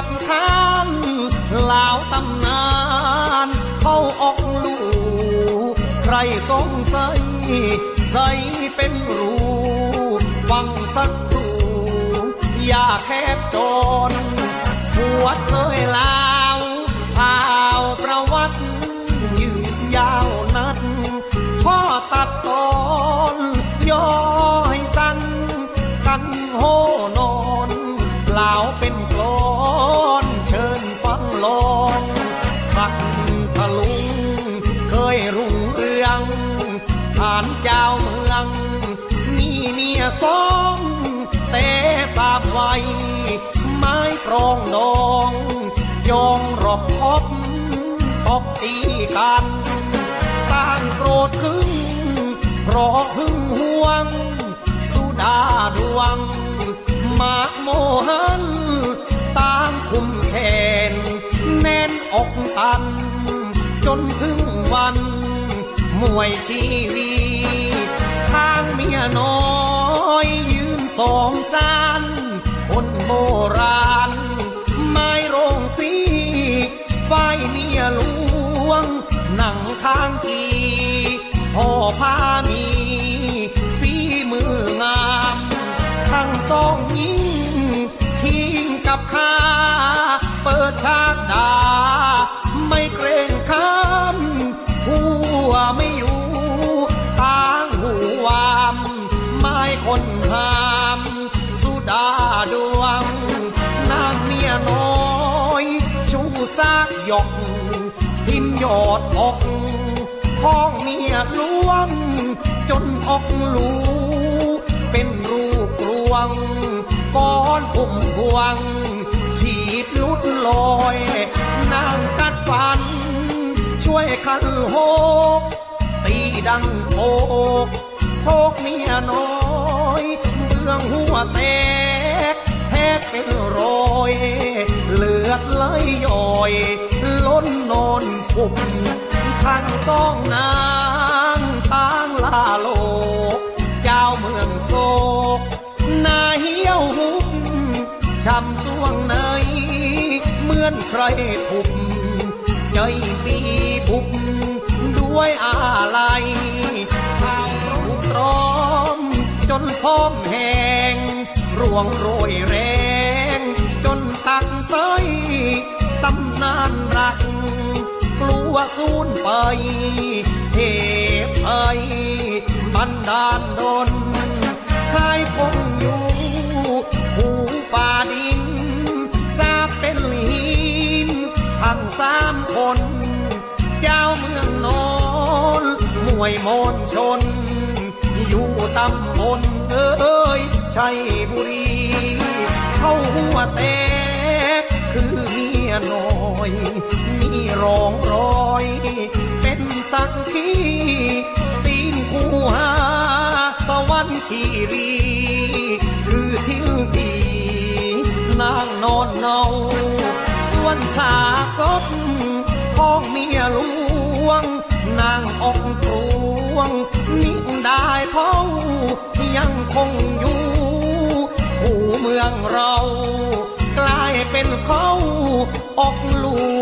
กับข้านลาวตำนาน เข้าออกลูใครสงสัยใสเป็นรูฟังสักครู่อย่าแคบจนหัวเคยลาวพาวประวัติยืดยาวนัดพ่อตัดตอนย่อยสั้นกันโหนอนลาวเป็นานเจ้าเมืองนี่เมียสองแต่สาบไว้ไม้ปรองดองยองรบคอบตบตีกันต่างโกรธขึ้นเพราะหึงหวง สุดาดวง มากโมหันต่างคุมแขนแน่นอกตัน จนถึงวัน มวยชีวีทางเมียน้อยยืนสองจานคนโบราณ ไม้โรงสีไฟเมียหลวงนั่งทางจีพ่อพามีฝีมืองาม ทั้งสองยิงทิ้งกับข้า ซากหยอกทิมยอดอกของเมียหลวง จนอกลูเป็นรูปรวงก้อนพุ่มพวง ฉีดลุดลอยนางกัดฟัน ช่วยคันโหกตีดังโพกโพกเมียน้อยเบื้องหัวแตกแทกเป็นรอย เลือดไหลยอ อยล้นนอนผุบทั้งสองนางต่างลาโลก เจ้าเมืองโศกนาเหี่ยวหุบช้ำสวงในเหมือนใครทุบใจปีบุบด้วยอะไรข้าวรูตรอมจนพร้อมแหงร่วงโรยแรงานรัก กลัวสูญไป เทพไทยบันดาลดนให้คงอยู่หูป่าดินทราบเป็นหินทั้งสามคน เจ้าเมืองนอนมวยมนชน อยู่ตำบลเอ้ยชัยบุรี เข้าหัวแต มียน้อยมีรองรอย เป็นสักขีตีนคูหา สวรรค์คีรีคือทิ้งทีนางนอนเนาส่วนสากศพของเมียหลวง นางอกตรวง นิ่งได้เท่ายังคงอยู่หูเมืองเรา ออกลู